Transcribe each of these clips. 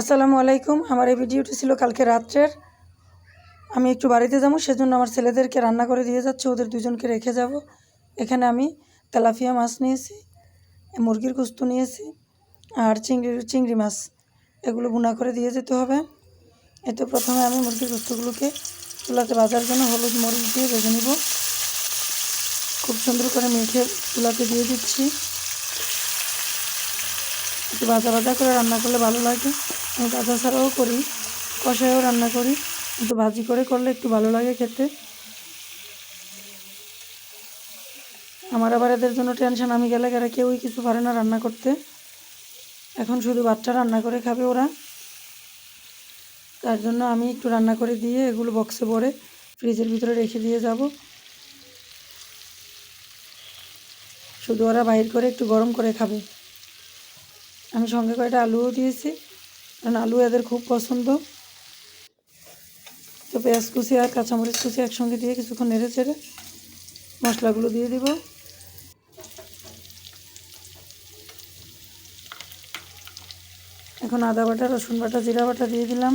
আসসালামু আলাইকুম। আমার এই ভিডিওটি ছিল কালকে রাত্রের। আমি একটু বাড়িতে যাব, সেজন্য আমার ছেলেদেরকে রান্না করে দিয়ে যাচ্ছে, ওদের দুজনকে রেখে যাব। এখানে আমি তেলাপিয়া মাছ নিয়েছি, মুরগির কুস্ত নিয়েছি, আর চিংড়ি চিংড়ি মাছ। এগুলো বুনা করে দিয়ে যেতে হবে। এতে প্রথমে আমি মুরগির কুস্তুগুলোকে চুলাতে ভাজার জন্য হলুদ মরিচ দিয়ে ভেজে নিব। খুব সুন্দর করে মেখে চুলাতে দিয়ে দিচ্ছি। একটু ভাজা ভাজা করে রান্না করলে ভালো লাগে। আমি ভাজা ছাড়াও করি, কষায়ও রান্না করি, কিন্তু ভাজি করে করলে একটু ভালো লাগে খেতে। আমার আবার এদের জন্য টেনশন, আমি গেলে গেলে কেউই কিছু পারে না রান্না করতে। এখন শুধু বাচ্চা রান্না করে খাবে ওরা। তার জন্য আমি একটু রান্না করে দিয়ে এগুলো বক্সে ভরে ফ্রিজের ভিতরে রেখে দিয়ে যাব। শুধু ওরা বাইর করে একটু গরম করে খাবে। আমি সঙ্গে কয়টা আলুও দিয়েছি। কারণ আলু এদের খুব পছন্দ। তো পেঁয়াজ কুচি আর কাঁচামরিচ কুচি একসঙ্গে দিয়ে কিছুক্ষণ নেড়ে চেড়ে মশলাগুলো দিয়ে দিব। এখন আদা বাটা, রসুন বাটা, জিরা বাটা দিয়ে দিলাম।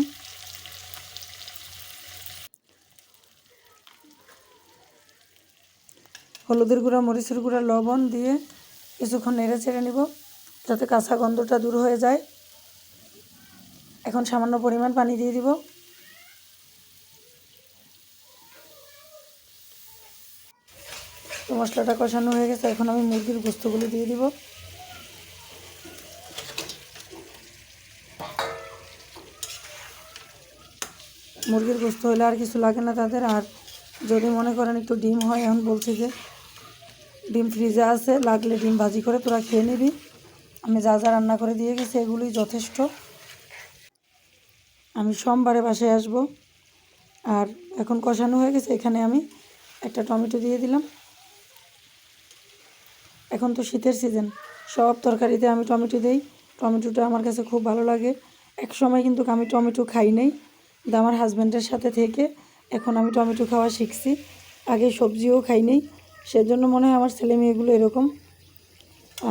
হলুদের গুঁড়া, মরিচের গুঁড়া, লবণ দিয়ে কিছুক্ষণ নেড়ে চেড়ে নিব। যাতে কাঁচা গন্ধটা দূর হয়ে যায়। এখন সামান্য পরিমাণ পানি দিয়ে দিব। তো মশলাটা কষানো হয়ে গেছে, এখন আমি মুরগির গোস্তগুলো দিয়ে দিব। মুরগির গোস্ত হলে আর কিছু লাগে না তাদের, আর যদি মনে করেন একটু ডিম হয়, এখন বলছি যে ডিম ফ্রিজে আছে, লাগলে ডিম ভাজি করে তোরা খেয়ে নিবি। আমি যা যা রান্না করে দিয়ে গেছি, এগুলোই যথেষ্ট। আমি সোমবারে বাসায় আসব। আর এখন কষানো হয়ে গেছে, এখানে আমি একটা টমেটো দিয়ে দিলাম। এখন তো শীতের সিজন, সব তরকারিতে আমি টমেটো দিই। টমেটোটা আমার কাছে খুব ভালো লাগে। এক সময় কিন্তু আমি টমেটো খাই নাই আমার হাজব্যান্ডের সাথে থেকে এখন আমি টমেটো খাওয়া শিখছি। আগে সবজিও খাই নাই, সেজন্য মনে হয় আমার ছেলে মেয়েগুলো এরকম।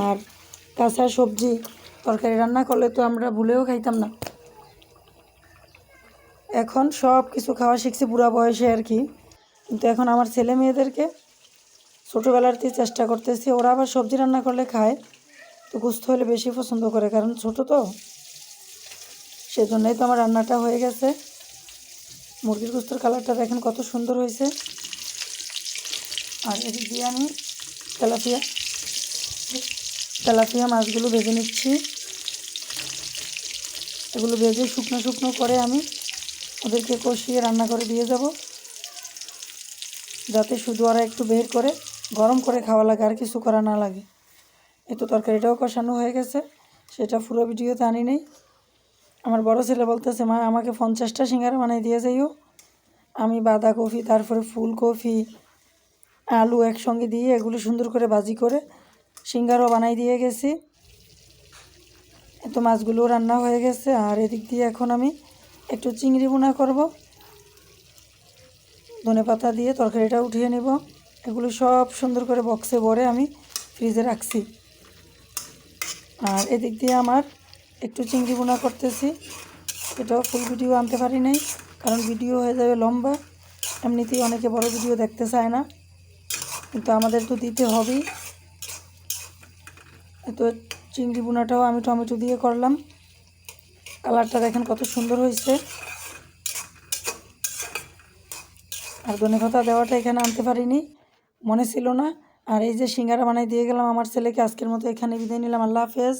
আর কাঁচা সবজি তরকারি রান্না করলে তো আমরা ভুলেও খাইতাম না। এখন সব কিছু খাওয়া শিখছি পুরা বয়সে আর কি। কিন্তু এখন আমার ছেলে মেয়েদেরকে ছোটোবেলাতেই চেষ্টা করতেছি, ওরা আবার সবজি রান্না করলে খায়। তো গুস্ত হলে বেশি পছন্দ করে, কারণ ছোট তো। সেজন্যই তো আমার রান্নাটা হয়ে গেছে। মুরগির গুস্তর কালারটা দেখেন কত সুন্দর হয়েছে। আর এদিক দিয়ে আমি তেলাপিয়া তেলাপিয়া মাছগুলো ভেজে নিচ্ছি। এগুলো ভেজে শুকনো শুকনো করে আমি ওদেরকে কষিয়ে রান্না করে দিয়ে যাব। যাতে শুধু ওরা একটু বের করে, গরম করে খাওয়া লাগে, আর কিছু করা না লাগে। এই তো তরকারিটাও কষানো হয়ে গেছে, সেটা পুরো ভিডিওতে আনি নেই। আমার বড় ছেলে বলতেছে, মা, আমাকে পঞ্চাশটা সিঙ্গারা বানিয়ে দিয়ে যাইও। আমি বাঁধাকপি, তারপরে ফুলকপি, আলু একসঙ্গে দিয়ে এগুলো সুন্দর করে ভাজি করে সিঙ্গারও বানাই দিয়ে গেছি। এত মাছগুলো রান্না হয়ে গেছে, আর এদিক দিয়ে এখন আমি একটু চিংড়ি বোনা করব। ধনে পাতা দিয়ে তরকারিটা উঠিয়ে নিব। এগুলো সব সুন্দর করে বক্সে ভরে আমি ফ্রিজে রাখছি। আর এদিক দিয়ে আমার একটু চিংড়ি বোনা করতেছি। এটাও ফুল ভিডিও আনতে পারি নাই, কারণ ভিডিও হয়ে যাবে লম্বা। এমনিতেই অনেকে বড় ভিডিও দেখতে চায় না, কিন্তু আমাদের তো দিতে হবেই। তো চিংড়ি বোনাটাও আমি টমেটো দিয়ে করলাম। কালারটা দেখেন কত সুন্দর হয়েছে। আর ধনে পাতা দেওয়াটা এখানে আনতে পারিনি, মনে ছিল না। আর এই যে সিঙ্গারা বানাই দিয়ে গেলাম আমার ছেলেকে, আজকের মতো এখানে বিদায় নিলাম। আল্লাহ হাফেজ।